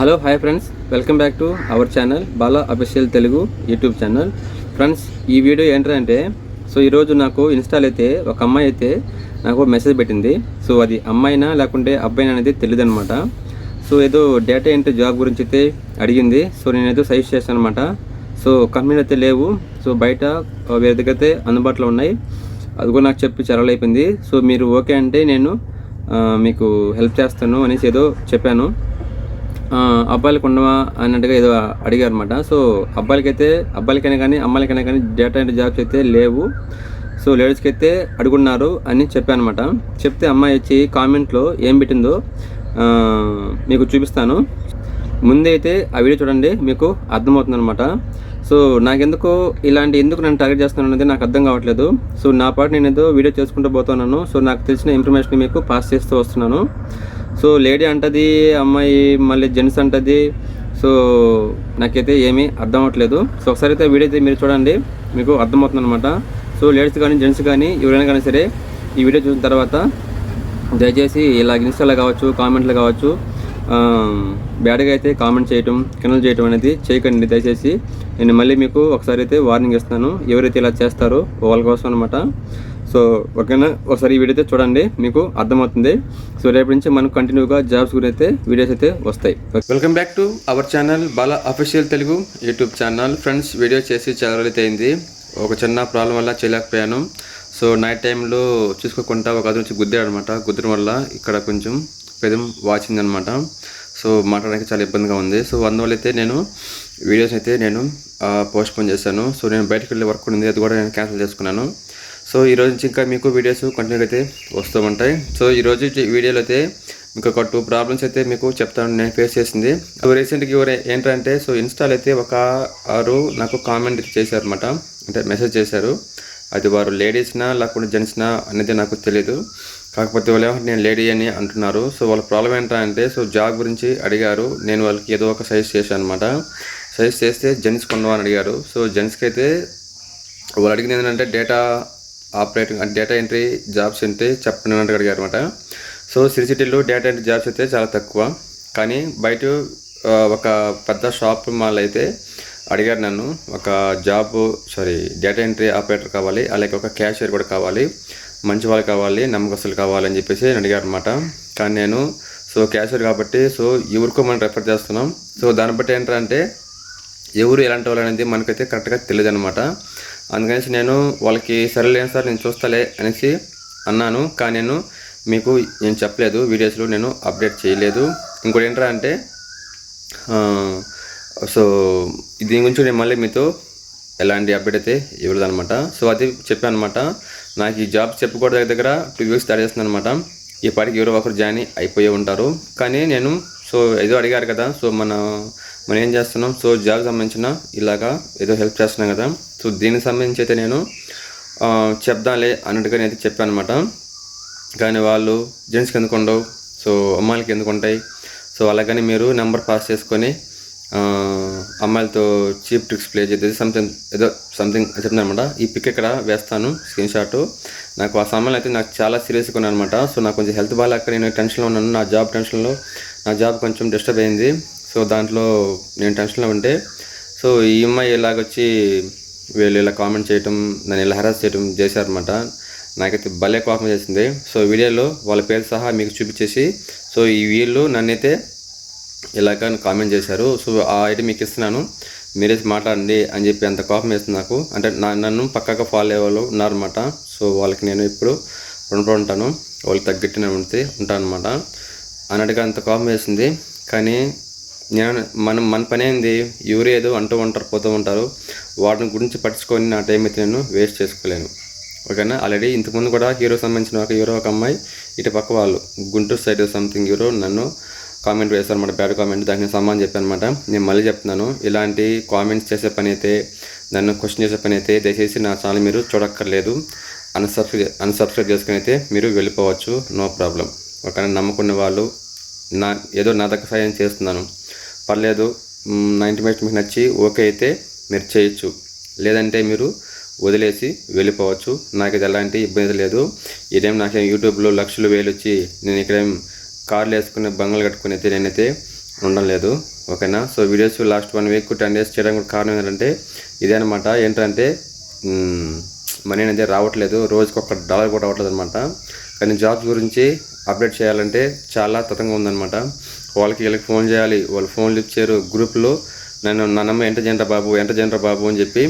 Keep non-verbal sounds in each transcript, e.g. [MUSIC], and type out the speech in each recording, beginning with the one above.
Hello hi friends welcome back to our channel Bala official Telugu YouTube channel friends ఈ video ఏంటంటే so ఈరోజు నాకు install అయితే ఒక అమ్మాయి అయితే నాకు మెసేజ్ పెట్టింది. సో అది అమ్మాయినా లేకుంటే అబ్బాయినా అనేది తెలియదు అనమాట సో ఏదో డేటా ఎంట్రీ జాబ్ గురించి అయితే అడిగింది. సో నేను ఏదో సజెస్ట్ చేశాను అనమాట సో కంపెనీలు అయితే లేవు. సో బయట వేరే దగ్గర అయితే అందుబాటులో ఉన్నాయి. అది కూడా నాకు చెప్పి చాలా అయిపోయింది. సో మీరు ఓకే అంటే నేను మీకు హెల్ప్ చేస్తాను అనేసి ఏదో చెప్పాను. అబ్బాయిలకు ఉండవా అన్నట్టుగా ఏదో అడిగారు అనమాట సో అబ్బాయిలకైతే అబ్బాయిలకైనా కానీ అమ్మాయిలకైనా కానీ డేటా ఎంట్రీ జాబ్స్ అయితే లేవు. సో లేడీస్కి అయితే అడుగున్నారు అని చెప్పాను అనమాట చెప్తే అమ్మాయి వచ్చి కామెంట్లో ఏం పెట్టిందో మీకు చూపిస్తాను. ముందైతే ఆ వీడియో చూడండి మీకు అర్థమవుతుంది అనమాట సో నాకెందుకు ఇలాంటి ఎందుకు నన్ను టార్గెట్ చేస్తున్నాను అనేది నాకు అర్థం కావట్లేదు. సో నా పాటు నేను ఏదో వీడియో చేసుకుంటూ పోతున్నాను. సో నాకు తెలిసిన ఇన్ఫర్మేషన్ మీకు పాస్ చేస్తూ వస్తున్నాను. సో లేడీ అంటది అమ్మాయి మళ్ళీ జెంట్స్ అంటది. సో నాకైతే ఏమీ అర్థం అవ్వట్లేదు. సో ఒకసారి అయితే వీడియో అయితే మీరు చూడండి మీకు అర్థమవుతుంది అనమాట సో లేడీస్ కానీ జెంట్స్ కానీ ఎవరైనా కానీ సరే ఈ వీడియో చూసిన తర్వాత దయచేసి ఇలా ఇన్స్టాలో కావచ్చు కామెంట్లు కావచ్చు బ్యాడ్గా అయితే కామెంట్ చేయటం కిందలు చేయటం అనేది చేయకండి. దయచేసి నేను మళ్ళీ మీకు ఒకసారి అయితే వార్నింగ్ ఇస్తాను ఎవరైతే ఇలా చేస్తారో వాళ్ళ కోసం అనమాట సో ఓకేనా? ఒకసారి ఈ వీడియో అయితే చూడండి మీకు అర్థమవుతుంది. సో రేపు నుంచి మనం కంటిన్యూగా జాబ్స్ గురించి అయితే వీడియోస్ అయితే వస్తాయి. Welcome back to our channel Bala official Telugu YouTube channel friends video చేసి చాలా రోజులు అయింది ఒక చిన్న ప్రాబ్లం వల్ల చేయలేకపోయాను. సో నైట్ టైంలో చూసుకోకుండా ఒక అతను వచ్చి గుద్దాడు అనమాట గుద్దడం వల్ల ఇక్కడ కొంచెం పెదం వాచింది అనమాట సో మాట్లాడడానికి చాలా ఇబ్బందిగా ఉంది. సో అందువల్ల అయితే నేను వీడియోస్ అయితే నేను పోస్ట్పోన్ చేశాను. సో నేను బయటకు వెళ్ళే వర్క్ ఉంది. అది కూడా నేను క్యాన్సిల్ చేసుకున్నాను. సో ఈ రోజు నుంచి ఇంకా మీకు వీడియోస్ కంటిన్యూ అయితే వస్తూ ఉంటాయి. సో ఈ రోజు వీడియోలో అయితే మీకు ఒక టూ ప్రాబ్లమ్స్ అయితే మీకు చెప్తాను నేను ఫేస్ చేసింది. సో రీసెంట్గా ఎవరు ఏంటంటే సో ఇన్స్టాల్ అయితే ఒక ఆరు నాకు కామెంట్ చేశారు అనమాట అంటే మెసేజ్ చేశారు. అది వారు లేడీస్నా లేకుంటే జెంట్స్నా అనేది నాకు తెలియదు కాకపోతే వాళ్ళు ఏమంటే నేను లేడీ అని అంటున్నారు. సో వాళ్ళ ప్రాబ్లం ఏంటంటే సో జాబ్ గురించి అడిగారు. నేను వాళ్ళకి ఏదో ఒక సజెస్ట్ చేశాను అనమాట సజెస్ట్ చేస్తే జెంట్స్ కొనవా అని అడిగారు. సో జెంట్స్కి అయితే వాళ్ళు అడిగింది ఏంటంటే డేటా ఆపరేటింగ్ అంటే డేటా ఎంట్రీ జాబ్స్ ఉంటే చెప్పండి అని అడిగారు అనమాట సో సిరిసిటీలో డేటా ఎంట్రీ జాబ్స్ అయితే చాలా తక్కువ. కానీ బయట ఒక పెద్ద షాప్ మాల్ అయితే అడిగారు నన్ను. ఒక job sorry data entry operator కావాలి అలాగే ఒక క్యాషియర్ కూడా కావాలి మంచి వాళ్ళు కావాలి నమ్మకస్తులు కావాలని చెప్పేసి అడిగారు అనమాట కానీ నేను సో క్యాషియర్ కాబట్టి సో ఎవరికో మనం రెఫర్ చేస్తున్నాం. సో దాన్ని బట్టి ఏంటంటే ఎవరు ఎలాంటి వాళ్ళు అనేది మనకైతే కరెక్ట్గా తెలియదు అనమాట అందుకనేసి నేను వాళ్ళకి సరేలేను సార్ నేను చూస్తాలే అనేసి అన్నాను. కానీ నేను మీకు నేను చెప్పలేదు. వీడియోస్లో నేను అప్డేట్ చేయలేదు. ఇంకోటి ఏంట్రా అంటే సో దీని గురించి నేను మళ్ళీ మీతో ఎలాంటి అప్డేట్ అయితే ఇవ్వలేదు అనమాట సో అది చెప్పాను అనమాట నాకు ఈ జాబ్ చెప్పకూడదు దగ్గర దగ్గర టూ వీక్స్ స్టార్ట్ చేస్తున్నాను అనమాట ఈ పాటికి ఎవరో ఒకరు జాయిన్ అయిపోయి ఉంటారు. కానీ నేను సో ఏదో అడిగారు కదా సో మన మనం ఏం చేస్తున్నాం? సో జాబ్ సంబంధించిన ఇలాగా ఏదో హెల్ప్ చేస్తున్నాం కదా. సో దీనికి సంబంధించి అయితే నేను చెప్దాంలే అన్నట్టుగా నేను అయితే చెప్పాను అనమాట కానీ వాళ్ళు జెంట్స్కి ఎందుకు ఉండవు? సో అమ్మాయిలకి ఎందుకు ఉంటాయి? సో అలాగని మీరు నెంబర్ పాస్ చేసుకొని అమ్మాయిలతో చీప్ ట్రిక్స్ ప్లే చేసేది సంథింగ్ ఏదో సంథింగ్ చెప్తున్నాను అనమాట ఈ పిక్ ఇక్కడ వేస్తాను స్క్రీన్ షాట్ నాకు ఆ సమయంలో అయితే నాకు చాలా సీరియస్గా ఉన్నాను అనమాట సో నాకు కొంచెం హెల్త్ బాగాలేక నేను టెన్షన్లో ఉన్నాను. నా జాబ్ టెన్షన్లో నా జాబ్ కొంచెం డిస్టర్బ్ అయింది. సో దాంట్లో నేను టెన్షన్లో ఉంటే సో ఈ అమ్మాయి ఇలాగొచ్చి వీళ్ళు ఇలా కామెంట్ చేయటం నన్ను ఇలా హెరాస్ చేయటం చేశారనమాట నాకైతే భలే కోపం చేసింది సో వీడియోలో వాళ్ళ పేరు సహా మీకు చూపించేసి సో ఈ వీళ్ళు నన్నైతే ఇలాగ కామెంట్ చేశారు. సో ఆ ఐటమ్ మీకు ఇస్తున్నాను. మీరే మాట్లాడండి అని చెప్పి అంత కోపం వేస్తుంది నాకు. అంటే నా నన్ను పక్కగా ఫాలో అయ్యే వాళ్ళు ఉన్నారన్నమాట. సో వాళ్ళకి నేను ఇప్పుడు రుణపడి ఉంటాను. వాళ్ళకి తగ్గట్టు నేను ఉంటే ఉంటాను అనమాట అన్నట్టుగా అంత కోపం వేసింది. కానీ నేను మనం మన పని ఏంది? ఎవరు ఏదో అంటూ ఉంటారు పోతూ ఉంటారు. వాటిని గురించి పట్టించుకొని నా టైం అయితే నేను వేస్ట్ చేసుకోలేను. ఓకేనా? ఆల్రెడీ ఇంతకుముందు కూడా హీరో సంబంధించిన ఒక హీరో ఒక అమ్మాయి ఇటు పక్క వాళ్ళు గుంటూరు సైడ్ సంథింగ్ హీరో నన్ను కామెంట్ వేశారు అనమాట బ్యాడ్ కామెంట్ దానికి నేను సమాన్ చెప్పాను అనమాట నేను మళ్ళీ చెప్తున్నాను ఇలాంటి కామెంట్స్ చేసే పని అయితే నన్ను క్వశ్చన్ చేసే పని అయితే దయచేసి నా ఛానల్ మీరు చూడక్కర్లేదు. అన్సబ్స్క్రైబ్ అన్సబ్స్క్రైబ్ చేసుకుని అయితే మీరు వెళ్ళిపోవచ్చు. నో ప్రాబ్లం ఒకరిని నమ్ముకున్న వాళ్ళు నా ఏదో నా దగ్గర సహాయం చేస్తున్నాను. పర్లేదు నైంటీ మినిట్స్ మీకు నచ్చి ఓకే అయితే మీరు చేయొచ్చు. లేదంటే మీరు వదిలేసి వెళ్ళిపోవచ్చు. నాకు ఇది ఎలాంటి ఇబ్బంది లేదు. ఇదేం నాకేం యూట్యూబ్లో లక్షలు వేలు వచ్చి నేను ఇక్కడేం కార్లు వేసుకుని బంగాలు కట్టుకుని అయితే నేనైతే ఉండడం లేదు. ఓకేనా? So videos last one week ten days చేయడానికి కూడా కారణం ఏంటంటే ఇదే అనమాట ఏంటంటే మనీ అనేది రావట్లేదు. రోజుకి ఒక డాలర్ కూడా రావట్లేదు అనమాట కానీ జాబ్స్ గురించి అప్డేట్ చేయాలంటే చాలా తతంగా ఉందన్నమాట. వాళ్ళకి వీళ్ళకి ఫోన్ చేయాలి. వాళ్ళు ఫోన్ లిఫ్ట్ చేయరు. గ్రూప్లో నన్ను నన్నమ్మ ఎంట జనరా బాబు? ఎంట జంట బాబు? అని చెప్పి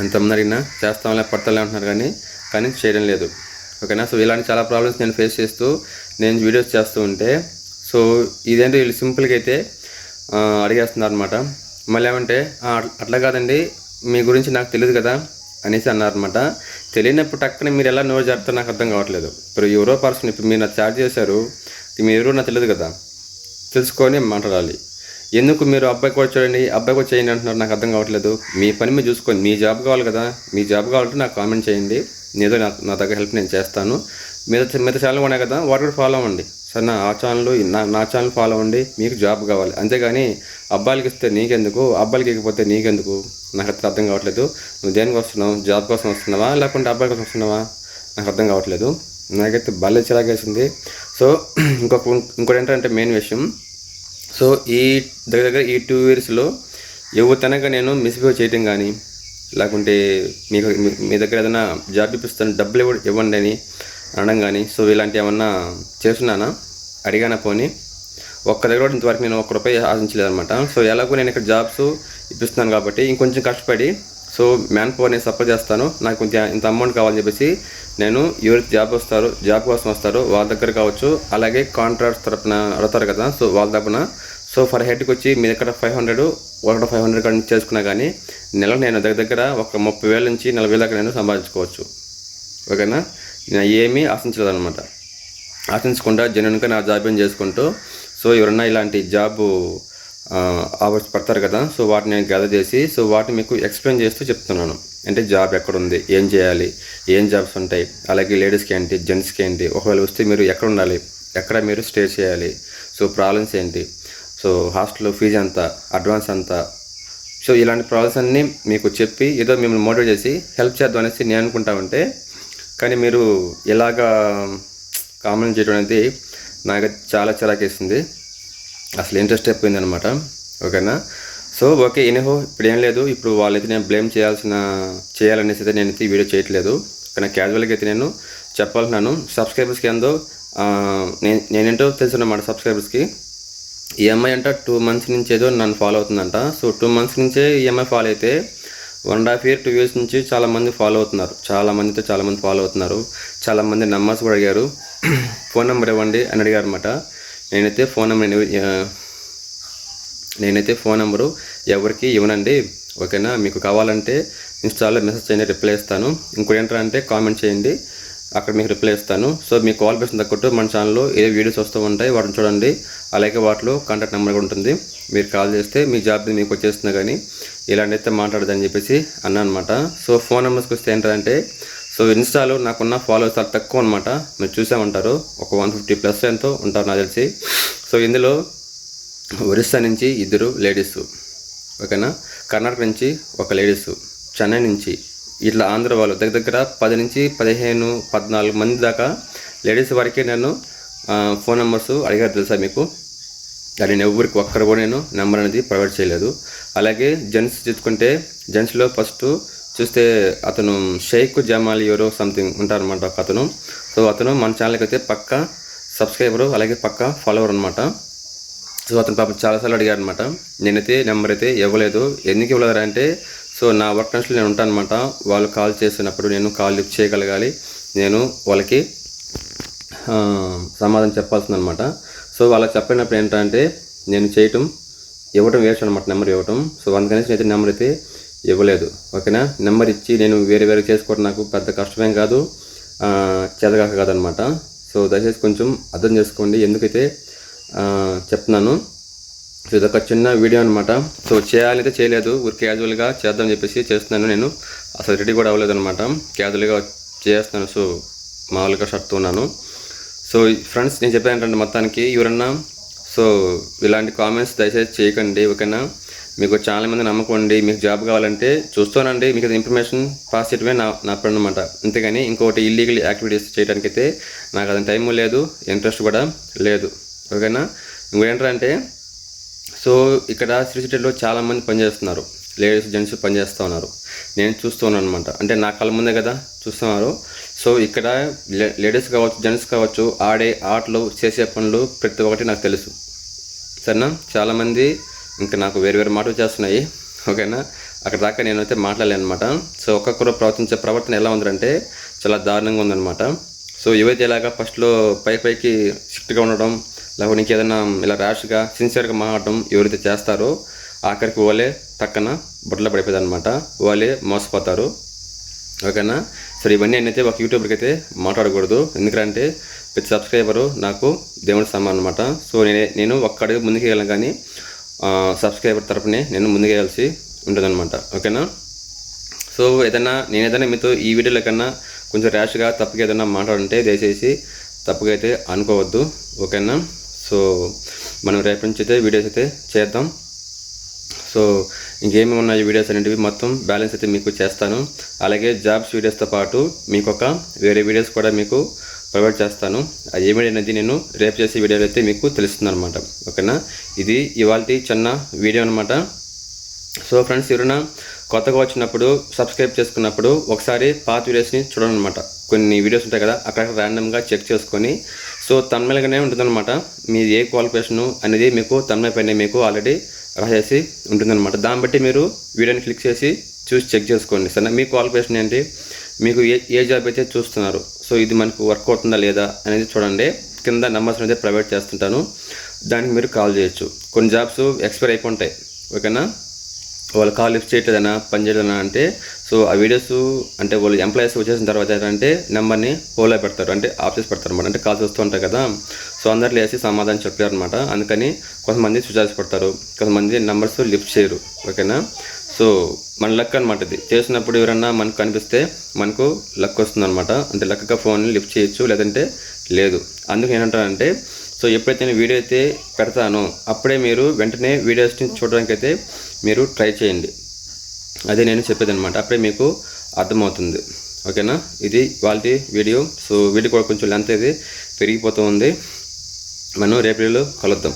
ఎంతమంది అడిగినా చేస్తాంలే పడతలే అంటున్నారు కానీ కానీ చేయడం లేదు. ఓకేనా? సో ఇలాంటి చాలా ప్రాబ్లమ్స్ నేను ఫేస్ చేస్తూ నేను వీడియోస్ చేస్తూ ఉంటే సో ఇదేంటో వీళ్ళు సింపుల్గా అయితే అడిగేస్తున్నారు అనమాట మళ్ళీ ఏమంటే అట్లా కాదండి. మీ గురించి నాకు తెలియదు కదా. అనేసి అన్నారనమాట తెలియనప్పుడు టక్కన మీరు ఎలా నోరు జరుపుతారో నాకు అర్థం కావట్లేదు. ఇప్పుడు ఎవరో పర్సన్ ఇప్పుడు మీరు నాకు చార్జ్ చేశారు మీరు ఎవరో నాకు తెలియదు కదా. తెలుసుకొని మాట్లాడాలి. ఎందుకు మీరు అబ్బాయికి కూడా చూడండి అబ్బాయికి కూడా చేయండి అంటున్నారు నాకు అర్థం కావట్లేదు. మీ పని మీరు చూసుకోండి మీ జాబ్ కావాలి కదా. మీ జాబ్ కావాలంటే నాకు కామెంట్ చేయండి. నేదో నా నా దగ్గర హెల్ప్ నేను చేస్తాను. మిగతా మిగతా ఛానల్ ఉన్నాయి కదా వాటి కూడా ఫాలో అవ్వండి. సార్ నా ఆ ఛానల్ నా నా ఛానల్ ఫాలో అవ్వండి మీకు జాబ్ కావాలి. అంతేగాని అబ్బాయిలకి ఇస్తే నీకెందుకు? అబ్బాయిలకి ఇకపోతే నీకెందుకు? నాకు అయితే అర్థం కావట్లేదు. నువ్వు దేనికి వస్తున్నావు? జాబ్ కోసం వస్తున్నావా? లేకుంటే అబ్బాయి కోసం వస్తున్నావా? నాకు అర్థం కావట్లేదు. నాకైతే భలే చిరాకేసింది సో [CLEARS THROAT] ఇంకొక ఇంకోటి ఏంటంటే మెయిన్ విషయం. సో ఈ దగ్గర దగ్గర ఈ టూ ఇయర్స్లో ఎవరితనగా నేను మిస్బిహేవ్ చేయటం కానీ లేకుంటే మీకు మీ- దగ్గర ఏదైనా జాబ్ ఇప్పిస్తాను డబ్బులు ఇవ్వండి అని అనడం కానీ సో ఇలాంటి ఏమన్నా చేస్తున్నానా? అడిగానా పోనీ. ఒక్క దగ్గర కూడా ఇంతవరకు నేను ఒక్క రూపాయి ఆశించలేదన్నమాట. సో ఎలాగో నేను ఇక్కడ జాబ్స్ ఇప్పిస్తున్నాను కాబట్టి ఇంకొంచెం కష్టపడి సో మ్యాన్ పవర్ నేను సపోర్ట్ చేస్తాను. నాకు కొంచెం ఇంత అమౌంట్ కావాలని చెప్పేసి నేను ఎవరికి జాబ్ వస్తారో జాబ్ కోసం వస్తారో వాళ్ళ దగ్గర కావచ్చు అలాగే కాంట్రాక్ట్స్ తరపున అడతారు కదా సో వాళ్ళ తరపున. సో ఫర్ హెడ్కి వచ్చి మీ దగ్గర ఫైవ్ హండ్రెడ్ ఒకటి ఫైవ్ హండ్రెడ్ కానీ చేసుకున్నా కానీ నెలకు నేను దగ్గర దగ్గర ఒక ముప్పై వేల నుంచి నలభై వేల దాకా నేను సంపాదించుకోవచ్చు. ఓకేనా? నేను ఏమీ ఆశించలేదన్నమాట. ఆశించకుండా జెన్యున్గా నా జాబ్యం చేసుకుంటూ సో ఎవరన్నా ఇలాంటి జాబ్ ఆఫర్స్ పడతారు కదా సో వాటిని నేను గ్యాదర్ చేసి సో వాటిని మీకు ఎక్స్ప్లెయిన్ చేస్తూ చెప్తున్నాను. అంటే జాబ్ ఎక్కడ ఉంది ఏం చేయాలి ఏం జాబ్స్ ఉంటాయి అలాగే లేడీస్కి ఏంటి జెంట్స్కి ఏంటి ఒకవేళ వస్తే మీరు ఎక్కడ ఉండాలి ఎక్కడ మీరు స్టే చేయాలి సో ప్రాబ్లమ్స్ ఏంటి సో హాస్టల్ ఫీజు ఎంత అడ్వాన్స్ ఎంత సో ఇలాంటి ప్రాబ్లమ్స్ అన్నీ మీకు చెప్పి ఏదో మిమ్మల్ని మోటివేట్ చేసి హెల్ప్ చేద్దాం అనేసి నేను అనుకుంటా ఉంటే కానీ మీరు ఇలాగా కామెంట్ చేయడం అనేది నాకు చాలా చిరాకేసింది అసలు ఇంట్రెస్ట్ అయిపోయింది అనమాట ఓకేనా? సో ఓకే ఎనీహో ఇప్పుడు ఏం లేదు. ఇప్పుడు వాళ్ళైతే నేను బ్లేమ్ చేయాల్సిన చేయాలనేసి అయితే నేను అయితే ఈ వీడియో చేయట్లేదు. కానీ క్యాజువల్గా అయితే నేను చెప్పాలన్నాను సబ్స్క్రైబర్స్కి ఏందో నేను నేనేంటో తెలుసు సబ్స్క్రైబర్స్కి. ఈ అమ్మాయి అంట టూ మంత్స్ నుంచి ఏదో నన్ను ఫాలో అవుతుందంట. సో టూ మంత్స్ నుంచే ఈ అమ్మాయి ఫాలో అయితే one and half year two years నుంచి చాలామంది ఫాలో అవుతున్నారు. చాలామంది అయితే చాలామంది ఫాలో అవుతున్నారు. చాలామంది మంది కూడా అడిగారు. [CLEARS THROAT] ఫోన్ నెంబర్ ఇవ్వండి అని అడిగారు అనమాట నేనైతే ఫోన్ నెంబర్ నేనైతే ఫోన్ నెంబరు ఎవరికి ఇవ్వనండి. ఓకేనా? మీకు కావాలంటే ఇన్స్టాలో మెసేజ్ చేయండి రిప్లై ఇస్తాను ఇంకోటి ఏంటంటే కామెంట్ చేయండి. అక్కడ మీకు రిప్లై ఇస్తాను. సో మీ కాల్ బేసిన తగ్గట్టు మన ఛానల్లో ఏ వీడియోస్ వస్తూ ఉంటాయి. వాటిని చూడండి. అలాగే వాటిలో కాంటాక్ట్ నెంబర్ కూడా ఉంటుంది. మీరు కాల్ చేస్తే మీ జాబ్ మీకు వచ్చేస్తున్నా కానీ ఇలాంటి అయితే మాట్లాడదని చెప్పేసి అన్నా అనమాట సో ఫోన్ నెంబర్స్కి వస్తే ఏంటంటే సో ఇన్స్టాలో నాకున్న ఫాలోవర్స్ చాలా తక్కువ అనమాట మీరు చూసే ఉంటారు ఒక వన్ ఫిఫ్టీ ప్లస్ ఎంతో ఉంటారు నాకు తెలిసి. సో ఇందులో ఒరిస్సా నుంచి ఇద్దరు లేడీస్. ఓకేనా? కర్ణాటక నుంచి ఒక లేడీస్. చెన్నై నుంచి ఇట్లా ఆంధ్ర వాళ్ళు దగ్గర దగ్గర పది నుంచి పదిహేను పద్నాలుగు మంది దాకా లేడీస్ వరకే నేను ఫోన్ నెంబర్స్ అడిగారు తెలుసా మీకు? కానీ నేను ఎవరికి ఒక్కరు కూడా నేను నెంబర్ అనేది ప్రొవైడ్ చేయలేదు. అలాగే జెంట్స్ చూసుకుంటే జెంట్స్లో ఫస్ట్ చూస్తే అతను షేక్ జమాల్ ఎవరో సంథింగ్ ఉంటారనమాట ఒక అతను. సో అతను మన ఛానల్కి అయితే పక్క సబ్స్క్రైబరు అలాగే పక్క ఫాలోవర్ అనమాట సో అతను పాపం చాలాసార్లు అడిగారు అనమాట నేనైతే నెంబర్ అయితే ఇవ్వలేదు. ఎందుకు ఇవ్వలేదు అంటే సో నా వర్క్ టెన్షన్లో నేను ఉంటాను అనమాట వాళ్ళు కాల్ చేసినప్పుడు నేను కాల్ లిఫ్ట్ చేయగలగాలి. నేను వాళ్ళకి సమాధానం చెప్పాల్సింది అనమాట సో వాళ్ళకి చెప్పినప్పుడు ఏంటంటే నేను చేయటం ఇవ్వటం వేస్ట్ అనమాట నెంబర్ ఇవ్వటం. సో అందుకనేసి అయితే నెంబర్ అయితే ఇవ్వలేదు. ఓకేనా? నెంబర్ ఇచ్చి నేను వేరే వేరే చేసుకోవడం నాకు పెద్ద కష్టమేం కాదు. ఆ, చేతగాక కాదనమాట సో దయచేసి కొంచెం అర్థం చేసుకోండి. ఎందుకైతే చెప్తున్నాను సో ఇదొక చిన్న వీడియో అనమాట సో చేయాలైతే చేయలేదు. ఊరు క్యాజువల్గా చేద్దాం చెప్పేసి చేస్తున్నాను నేను. అసలు రెడీ కూడా అవ్వలేదు అనమాట క్యాజువల్గా చేస్తున్నాను. సో మామూలుగా షర్ట్తో ఉన్నాను. సో ఫ్రెండ్స్ నేను చెప్పాను ఏంటంటే మొత్తానికి ఎవరన్నా సో ఇలాంటి కామెంట్స్ దయచేసి చేయకండి ఓకేనా? మీకు చాలా మంది నమ్మకండి మీకు జాబ్ కావాలంటే చూస్తానండి. మీకు ఇన్ఫర్మేషన్ పాస్ చేయడమే నా నా పని అనమాట అంతేగాని ఇంకోటి ఇల్లీగల్ యాక్టివిటీస్ చేయడానికి అయితే నాకు అది టైం లేదు ఇంట్రెస్ట్ కూడా లేదు. ఓకేనా? ఇంకోటి ఏంటంటే సో ఇక్కడ సిరిసిటీలో చాలామంది పనిచేస్తున్నారు. లేడీస్ జెంట్స్ పనిచేస్తూ ఉన్నారు. నేను చూస్తూ ఉన్నాను అనమాట అంటే నా కళ్ళ ముందే కదా చూస్తున్నారు. సో ఇక్కడ లేడీస్ కావచ్చు జెంట్స్ కావచ్చు ఆడే ఆటలు చేసే పనులు ప్రతి ఒక్కటి నాకు తెలుసు. సరేనా? చాలామంది ఇంకా నాకు వేరు వేరు మాటలు చేస్తున్నాయి. ఓకేనా? అక్కడ దాకా నేనైతే మాట్లాడలేను అనమాట సో ఒక్కొక్కరు ప్రవర్తించే ప్రవర్తన ఎలా ఉందంటే చాలా దారుణంగా ఉందన్నమాట. సో ఏవైతే ఇలాగా ఫస్ట్లో పై పైకి స్ట్రిక్ట్గా ఉండడం లేకపోతే ఇంకేదైనా ఇలా ర్యాష్గా సిన్సియర్గా మాట్లాడటం ఎవరైతే చేస్తారో ఆఖరికి వాళ్ళే తక్కన బుట్టలో పడిపోతుంది అనమాట వాళ్ళే మోసపోతారు. ఓకేనా? సరే ఇవన్నీ నేనైతే ఒక యూట్యూబర్కి అయితే మాట్లాడకూడదు. ఎందుకంటే ప్రతి సబ్స్క్రైబరు నాకు దేవుడి సమానం అనమాట సో నేనే నేను ఒక్క అడుగు ముందుకు వెళ్ళాను కానీ సబ్స్క్రైబర్ తరపునే నేను ముందుకు వెళ్ళాల్సి ఉంటుందన్నమాట. ఓకేనా? సో ఏదైనా నేను ఏదైనా మీతో ఈ వీడియోలో కన్నా కొంచెం ర్యాష్గా తప్పుగా ఏదైనా మాట్లాడుంటే దయచేసి తప్పుగా అయితే అనుకోవద్దు. ఓకేనా? సో మనం రేపటి నుంచి అయితే వీడియోస్ అయితే చేద్దాం. సో ఇంకేమి ఉన్నాయి వీడియోస్ అనేటివి మొత్తం బ్యాలెన్స్ అయితే మీకు చేస్తాను. అలాగే జాబ్స్ వీడియోస్తో పాటు మీకు ఒక వేరే వీడియోస్ కూడా మీకు ప్రొవైడ్ చేస్తాను. అది ఏమిటి అనేది నేను రేపు చేసే వీడియోలో అయితే మీకు తెలుస్తుంది అనమాట ఓకేనా? ఇది ఇవాళ చిన్న వీడియో అనమాట సో ఫ్రెండ్స్ ఎవరైనా కొత్తగా వచ్చినప్పుడు సబ్స్క్రైబ్ చేసుకున్నప్పుడు ఒకసారి పాత వీడియోస్ని చూడండి అనమాట కొన్ని వీడియోస్ ఉంటాయి కదా అక్కడ ర్యాండమ్గా చెక్ చేసుకొని సో తన్మయలుగానే ఉంటుందన్నమాట. మీది ఏ క్వాలిఫికేషను అనేది మీకు తన్మయ పైన మీకు ఆల్రెడీ రాసేసి ఉంటుందన్నమాట. దాన్ని బట్టి మీరు వీడియోని క్లిక్ చేసి చూసి చెక్ చేసుకోండి. సరే మీ క్వాలిఫికేషన్ ఏంటి? మీకు ఏ ఏ జాబ్ అయితే చూస్తున్నారు? సో ఇది మనకు వర్క్ అవుతుందా లేదా అనేది చూడండి. కింద నెంబర్స్ అయితే ప్రొవైడ్ చేస్తుంటాను. దానికి మీరు కాల్ చేయొచ్చు. కొన్ని జాబ్స్ ఎక్స్పైర్ అయిపోతాయి ఓకేనా? వాళ్ళు కాల్ లిఫ్ట్ చేయట్లేదనా పని చేయలేదనా అంటే సో ఆ వీడియోస్ అంటే వాళ్ళు ఎంప్లాయీస్ వచ్చేసిన తర్వాత ఏంటంటే నెంబర్ని హోల్లో పెడతారు అంటే ఆఫ్ చేసి పెడతారు అనమాట అంటే కాల్స్ వస్తూ ఉంటాయి కదా. సో అందరు లేసి సమాధానం చెప్పారు అనమాట అందుకని కొంతమంది స్విచ్ పడతారు కొంతమంది నెంబర్స్ లిఫ్ట్ చేయరు ఓకేనా? సో మన లక్ అనమాట ఇది. చేసినప్పుడు ఎవరన్నా మనకు కనిపిస్తే మనకు లక్ వస్తుంది అనమాట అంటే లక్గా ఫోన్ని లిఫ్ట్ చేయొచ్చు లేదంటే లేదు. అందుకు ఏంటంటానంటే సో ఎప్పుడైతే నేను వీడియో అయితే పెడతానో అప్పుడే మీరు వెంటనే వీడియోస్ని చూడడానికి అయితే మీరు ట్రై చేయండి. అదే నేను చెప్పేది అనమాట అప్పుడే మీకు అర్థమవుతుంది. ఓకేనా? ఇది వాళ్ళ వీడియో. సో వీడియో కూడా కొంచెం లెంత్ అయితే పెరిగిపోతూ ఉంది. మనం రేపు కలుద్దాం.